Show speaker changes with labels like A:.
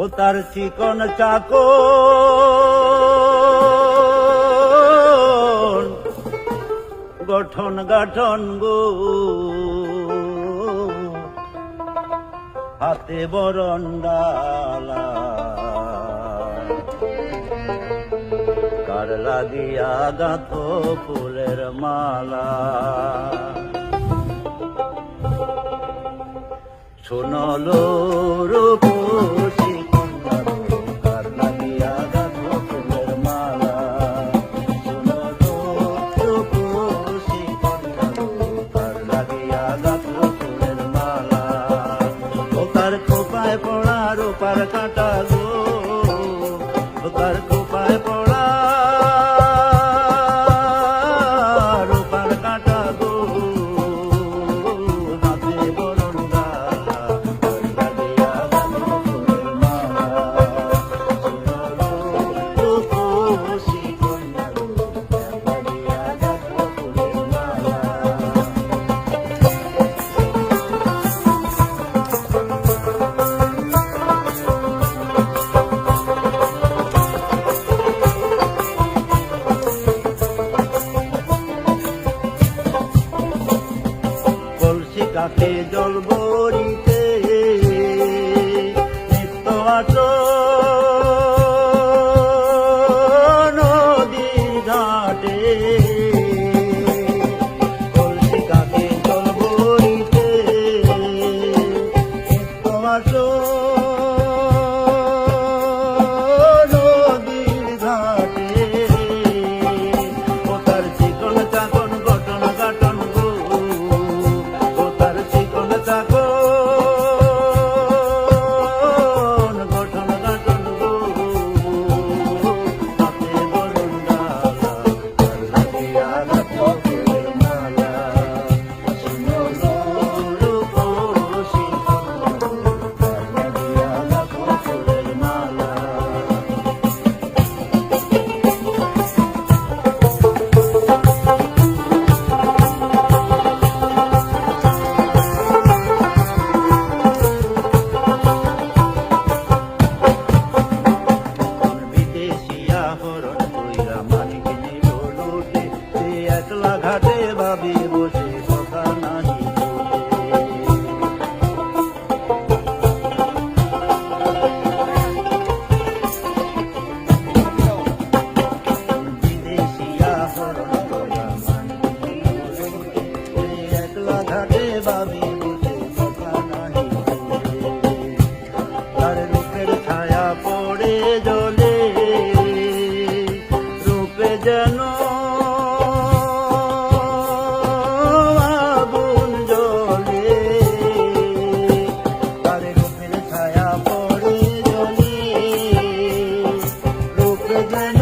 A: ও তার চিকন চাকো। গঠন গঠন গো। হাতে বরণ ডালা। কার লাগিয়া গাথ ফুলের মালা। শোনলো রূপসী গো তার তাতে জল বরিতে নিত্য আচর পাবি তার রূপের ছায়া পড়ে জলে রূপে যেন ছায়া পড়ে জলে রূপে যেন